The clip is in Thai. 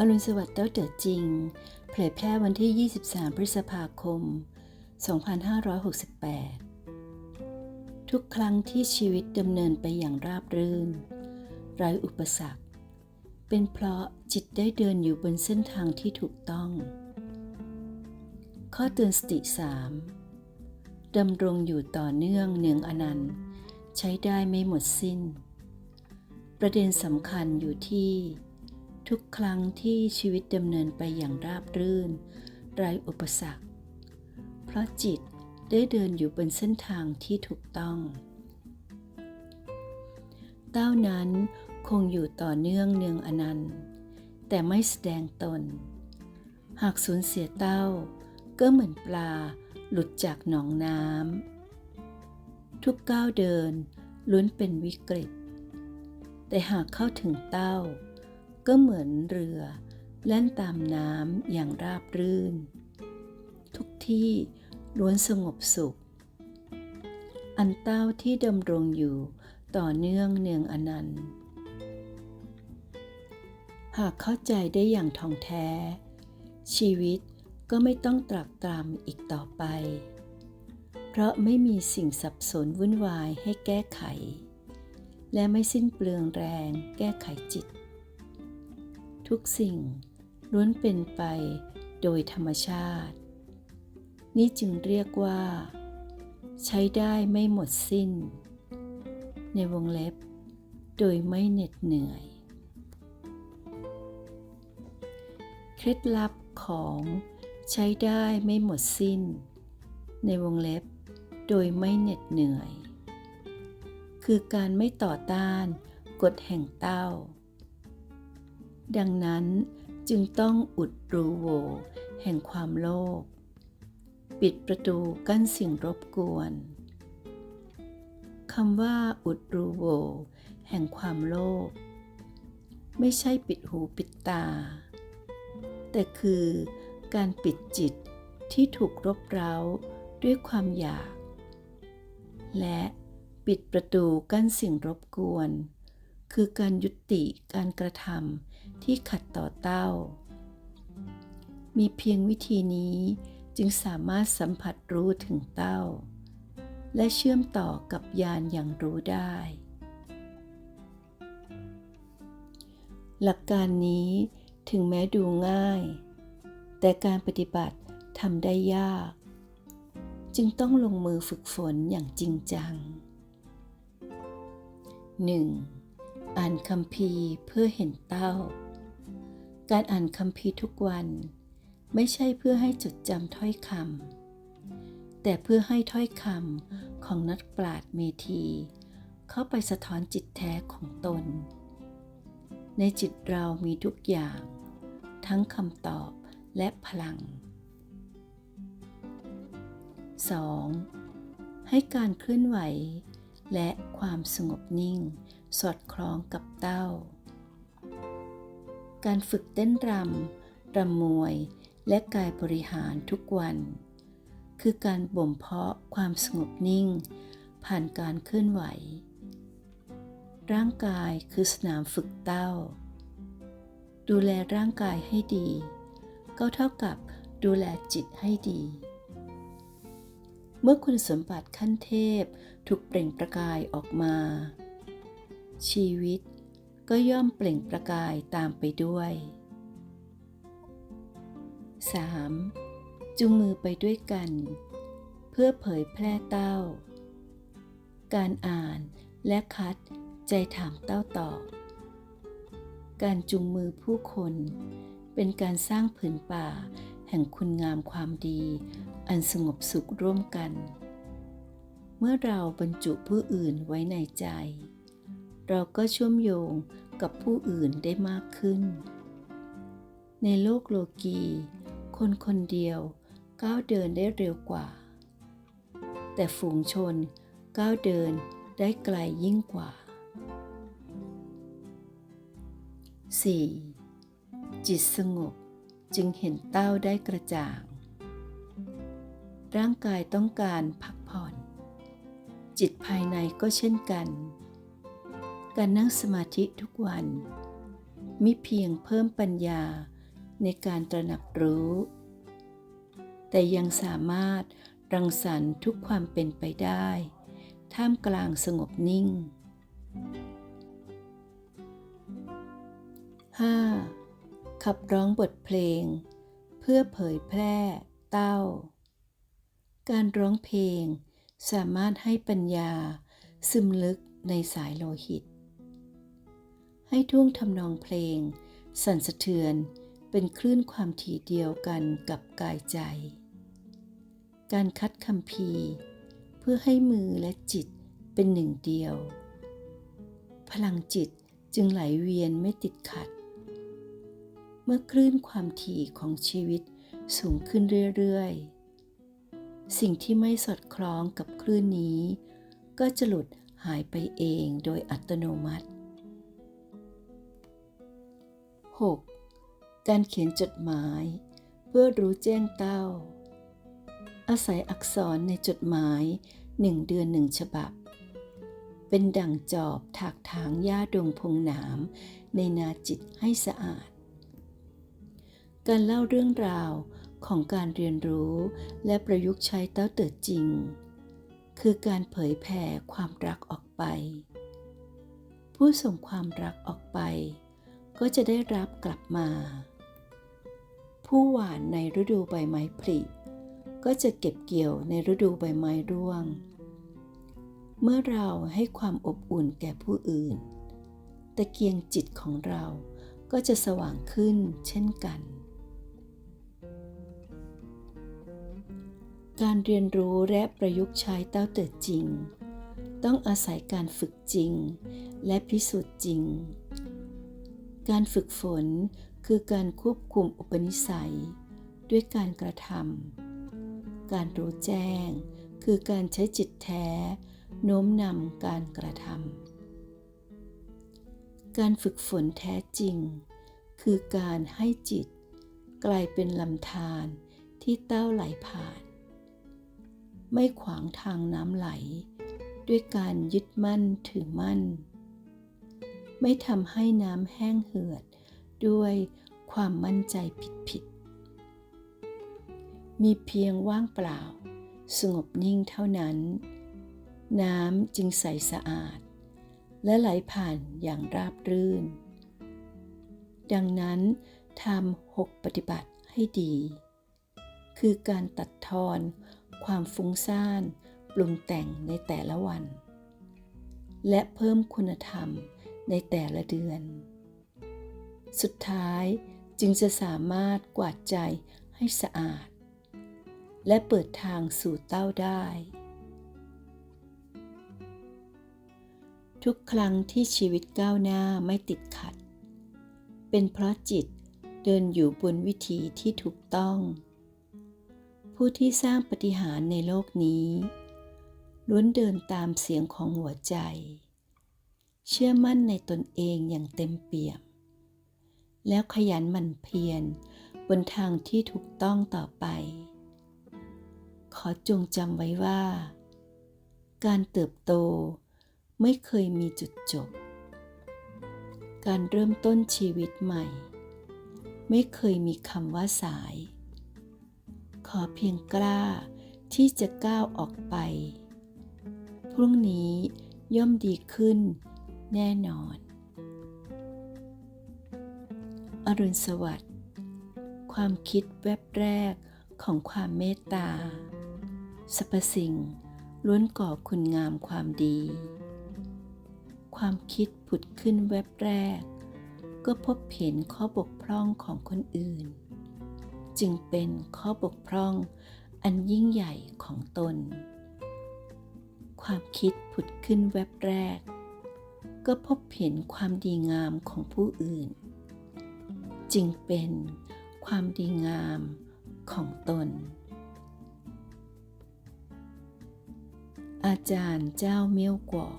อรุณสวัสดิ์เต้าเต๋อจริง เผยแพร่วันที่ 23 พฤษภาคม 2568 ทุกครั้งที่ชีวิตดำเนินไปอย่างราบรื่น ไร้อุปสรรค เป็นเพราะจิตได้เดินอยู่บนเส้นทางที่ถูกต้อง ข้อเตือนสติ 3ดำรงอยู่ต่อเนื่องเนืองอนันต์ ใช้ได้ไม่หมดสิ้น ประเด็นสำคัญอยู่ที่ ทุกครั้งที่ชีวิตดำเนินไปอย่างราบรื่น ไร้อุปสรรค เพราะจิตได้เดินอยู่บนเส้นทางที่ถูกต้อง เต้านั้นคงอยู่ต่อเนื่องเนืองอนันต์ แต่ไม่แสดงตน หากสูญเสียเต้า ก็เหมือนปลาหลุดจากหนองน้ำ ทุกก้าวเดินล้วนเป็นวิกฤต แต่หากเข้าถึงเต้า ก็เหมือนเรือ แล่นตามน้ำอย่างราบรื่น ทุกที่ล้วนสงบสุข อันเต้าที่ดำรงอยู่ต่อเนื่องเนืองอนันต์ หากเข้าใจได้อย่างท่องแท้ ชีวิตก็ไม่ต้องตรักตรำอีกต่อไป เพราะไม่มีสิ่งสับสนวุ่นวายให้แก้ไข และไม่สิ้นเปลืองแรงแก้ไขจิต ทุกสิ่งล้วนเป็นไปโดยธรรมชาติ นี่จึงเรียกว่า ใช้ได้ไม่หมดสิ้น ในวงเล็บ โดยไม่เหน็ดเหนื่อย เคล็ดลับของใช้ได้ไม่หมดสิ้น ในวงเล็บ โดยไม่เหน็ดเหนื่อย คือการไม่ต่อต้านกฎแห่งเต้า ดังนั้นจึงต้องอุดรูโหว่แห่งความโลภปิดประตูกั้นสิ่งรบกวนคำว่าอุดรูโหวแห่งความโลภไม่ใช่ปิดหูปิดตา แต่คือการปิดจิตที่ถูกรบเร้าด้วยความอยาก และปิดประตูกั้นสิ่งรบกวน คือการยุติการกระทำที่ขัดต่อเต้า มีเพียงวิธีนี้จึงสามารถสัมผัสรู้ถึงเต้า และเชื่อมต่อกับยานอย่างรู้ได้ หลักการนี้ถึงแม้ดูง่าย แต่การปฏิบัติทำได้ยาก จึงต้องลงมือฝึกฝนอย่างจริงจัง 1. อ่านคำพีเพื่อเห็นเต้า การอ่านคำพีทุกวัน ไม่ใช่เพื่อให้จดจำถ้อยคำแต่เพื่อให้ถ้อยคำของนักปราชญ์เมธี เข้าไปสะท้อนจิตแท้ของตน ในจิตเรามีทุกอย่าง ทั้งคำตอบและพลัง 2. ให้การเคลื่อนไหวและความสงบนิ่ง สอดคล้องกับเต้า การฝึกเต้นรำรำมวยและกายบริหารทุกวัน คือการบ่มเพาะความสงบนิ่ง ผ่านการเคลื่อนไหว ร่างกายคือสนามฝึกเต้า ดูแลร่างกายให้ดี ก็เท่ากับดูแลจิตให้ดี เมื่อคุณสมบัติขั้นเทพถูกเปล่งประกายออกมา ชีวิตก็ย่อมเปล่งประกายตามไปด้วย 3. จุงมือไปด้วยกัน เพื่อเผยแพร่เต้า การอ่านและคัดใจถามเต้าตอบ การจุงมือผู้คนเป็นการสร้างผืนป่าแห่งคุณงามความดี อันสงบสุขร่วมกัน เมื่อเราบรรจุผู้อื่นไว้ในใจ เราก็เชื่อมโยงกับผู้อื่นได้มากขึ้น ในโลกโลกี คนคนเดียวก้าวเดินได้เร็วกว่า แต่ฝูงชนก้าวเดินได้ไกลยิ่งกว่า 4. จิตสงบจึงเห็นเต้าได้กระจ่าง ร่างกายต้องการพักผ่อน จิตภายในก็เช่นกัน การนั่งสมาธิทุกวัน มิเพียงเพิ่มปัญญาในการตระหนักรู้ แต่ยังสามารถรังสรรค์ทุกความเป็นไปได้ ท่ามกลางสงบนิ่ง 5. ขับร้องบทเพลง เพื่อเผยแพร่เต้า การร้องเพลงสามารถให้ปัญญาซึมลึกในสายโลหิต ให้ท่วงทำนองเพลง สั่นสะเทือนเป็นคลื่นความถี่เดียวกันกับกายใจ การคัดคำพีเพื่อให้มือและจิตเป็นหนึ่งเดียว พลังจิตจึงไหลเวียนไม่ติดขัด เมื่อคลื่นความถี่ของชีวิตสูงขึ้นเรื่อยๆ สิ่งที่ไม่สอดคล้องกับคลื่นนี้ ก็จะหลุดหายไปเองโดยอัตโนมัติ 6. การเขียนจดหมาย เพื่อรู้แจ้งเต้า อาศัยอักษรในจดหมายหนึ่งเดือนหนึ่งฉบับ เป็นดั่งจอบถากถางหญ้าดงพงหนามในนาจิตให้สะอาด การเล่าเรื่องราวของการเรียนรู้และประยุกต์ใช้เต้าเติดจริง คือการเผยแผ่ความรักออกไป ผู้ส่งความรักออกไป ก็จะได้รับกลับมา ผู้หวานในฤดูใบไม้ผลิก็จะเก็บเกี่ยวในฤดูใบไม้ร่วง เมื่อเราให้ความอบอุ่นแก่ผู้อื่น ตะเกียงจิตของเราก็จะสว่างขึ้นเช่นกัน การเรียนรู้และประยุกต์ใช้เต้าเติดจริง ต้องอาศัยการฝึกจริง และพิสูจน์จริง การฝึกฝนคือการควบคุมอุปนิสัย ด้วยการกระทำการรู้แจ้ง คือการใช้จิตแท้โน้มนำการกระทำการฝึกฝนแท้จริง คือการให้จิต กลายเป็นลำธารที่เต้าไหลผ่าน ไม่ขวางทางน้ำไหล ด้วยการยึดมั่นถือมั่น ไม่ทำให้น้ำแห้งเหือด ด้วยความมั่นใจผิดๆ มีเพียงว่างเปล่า สงบนิ่งเท่านั้น น้ำจึงใสสะอาด และไหลผ่านอย่างราบรื่น ดังนั้นทำหกปฏิบัติให้ดี คือการตัดทอนความฟุ้งซ่านปรุงแต่งในแต่ละวัน และเพิ่มคุณธรรม ในแต่ละเดือน สุดท้ายจึงจะสามารถกวาดใจให้สะอาด และเปิดทางสู่เต้าได้ ทุกครั้งที่ชีวิตก้าวหน้าไม่ติดขัด เป็นเพราะจิตเดินอยู่บนวิธีที่ถูกต้อง ผู้ที่สร้างปฏิหารในโลกนี้ล้วนเดินตามเสียงของหัวใจ เชื่อมั่นในตนเองอย่างเต็มเปี่ยม แล้วขยันหมั่นเพียรบนทางที่ถูกต้องต่อไป ขอจงจำไว้ว่า การเติบโตไม่เคยมีจุดจบ การเริ่มต้นชีวิตใหม่ ไม่เคยมีคำว่าสาย ขอเพียงกล้าที่จะก้าวออกไป พรุ่งนี้ย่อมดีขึ้น แน่นอน อรุณสวัสดิ์ ความคิดแวบแรกของความเมตตาสรรพสิ่งล้วนก่อคุณงามความดี ความคิดผุดขึ้นแวบแรก ก็พบเห็นข้อบกพร่องของคนอื่น จึงเป็นข้อบกพร่องอันยิ่งใหญ่ของตน ความคิดผุดขึ้นแวบแรก ก็พบเห็นความดีงามของผู้อื่น จึงเป็นความดีงามของตน อาจารย์เจ้าเมียวกว่า